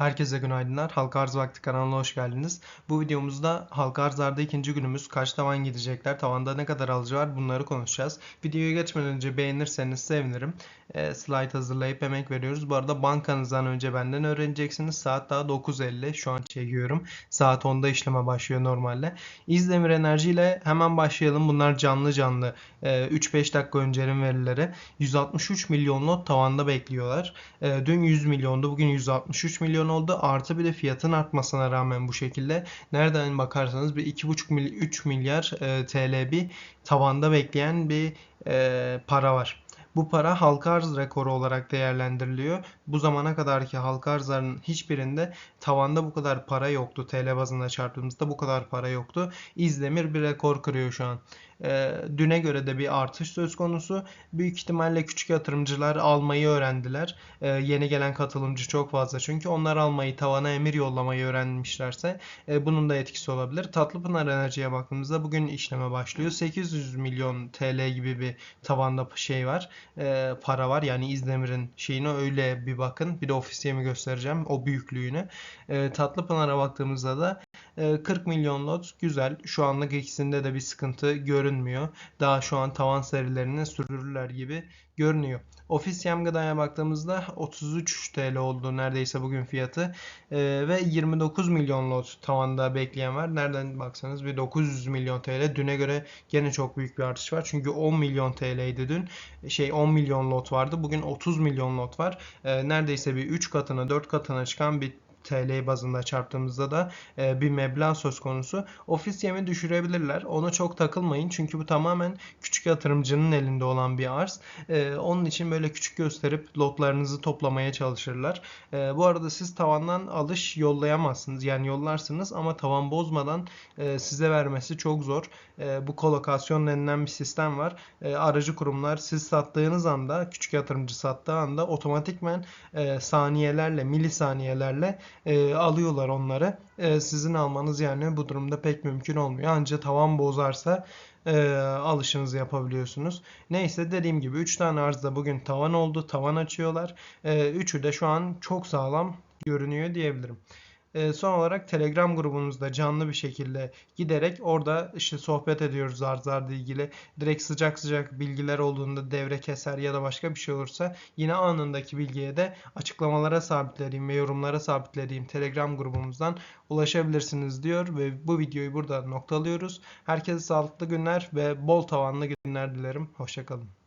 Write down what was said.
Herkese günaydınlar. Halka Arz Vakti kanalına hoş geldiniz. Bu videomuzda halka arzlarda ikinci günümüz kaç tavan gidecekler, tavanda ne kadar alıcı var bunları konuşacağız. Videoyu geçmeden önce beğenirseniz sevinirim. E, slide hazırlayıp emek veriyoruz. Bu arada bankanızdan önce benden öğreneceksiniz. Saat daha 9.50 şu an çekiyorum. Saat 10'da işleme başlıyor normalde. İzdemir Enerji ile hemen başlayalım. Bunlar canlı canlı. E, 3-5 dakika öncenin verileri. 163 milyon lot tavanda bekliyorlar. E, dün 100 milyondu. Bugün 163 milyon oldu. Artı bir de fiyatın artmasına rağmen bu şekilde nereden bakarsanız bir 2,5 mily 3 milyar e, TL bir tavanda bekleyen bir e, para var. Bu para halka arz rekoru olarak değerlendiriliyor. Bu zamana kadarki halka arzların hiçbirinde tavanda bu kadar para yoktu. TL bazında çarptığımızda bu kadar para yoktu. İzdemir bir rekor kırıyor şu an. E, düne göre de bir artış söz konusu. Büyük ihtimalle küçük yatırımcılar almayı öğrendiler. E, yeni gelen katılımcı çok fazla çünkü onlar almayı, tavana emir yollamayı öğrenmişlerse e, bunun da etkisi olabilir. Tatlıpınar Enerji'ye baktığımızda bugün işleme başlıyor. 800 milyon TL gibi bir tavanda şey var. E, para var. Yani İzdemir'in şeyine öyle bir bakın. Bir de ofisiyemi göstereceğim. O büyüklüğünü. E, Tatlıpınar'a baktığımızda da 40 milyon lot güzel. Şu anlık ikisinde de bir sıkıntı görünmüyor. Daha şu an tavan serilerini sürdürürler gibi görünüyor. Ofis yem gıdaya baktığımızda 33 TL oldu neredeyse bugün fiyatı. Ee, ve 29 milyon lot tavanda bekleyen var. Nereden baksanız bir 900 milyon TL. Düne göre gene çok büyük bir artış var. Çünkü 10 milyon TL'ydi dün. Şey 10 milyon lot vardı. Bugün 30 milyon lot var. Ee, neredeyse bir 3 katına 4 katına çıkan bir TL bazında çarptığımızda da e, bir meblağ söz konusu. Ofis yemi düşürebilirler. Ona çok takılmayın. Çünkü bu tamamen küçük yatırımcının elinde olan bir arz. E, onun için böyle küçük gösterip lotlarınızı toplamaya çalışırlar. E, bu arada siz tavandan alış yollayamazsınız. Yani yollarsınız ama tavan bozmadan e, size vermesi çok zor. E, bu kolokasyon denilen bir sistem var. E, aracı kurumlar siz sattığınız anda, küçük yatırımcı sattığı anda otomatikmen e, saniyelerle, milisaniyelerle e, alıyorlar onları. E, sizin almanız yani bu durumda pek mümkün olmuyor. Ancak tavan bozarsa e, alışınızı yapabiliyorsunuz. Neyse dediğim gibi 3 tane arzda bugün tavan oldu. Tavan açıyorlar. E, üçü de şu an çok sağlam görünüyor diyebilirim. E, son olarak Telegram grubumuzda canlı bir şekilde giderek orada işte sohbet ediyoruz arzlarla ilgili. Direkt sıcak sıcak bilgiler olduğunda devre keser ya da başka bir şey olursa yine anındaki bilgiye de açıklamalara sabitlediğim ve yorumlara sabitlediğim Telegram grubumuzdan ulaşabilirsiniz diyor ve bu videoyu burada noktalıyoruz. Herkese sağlıklı günler ve bol tavanlı günler dilerim. Hoşçakalın.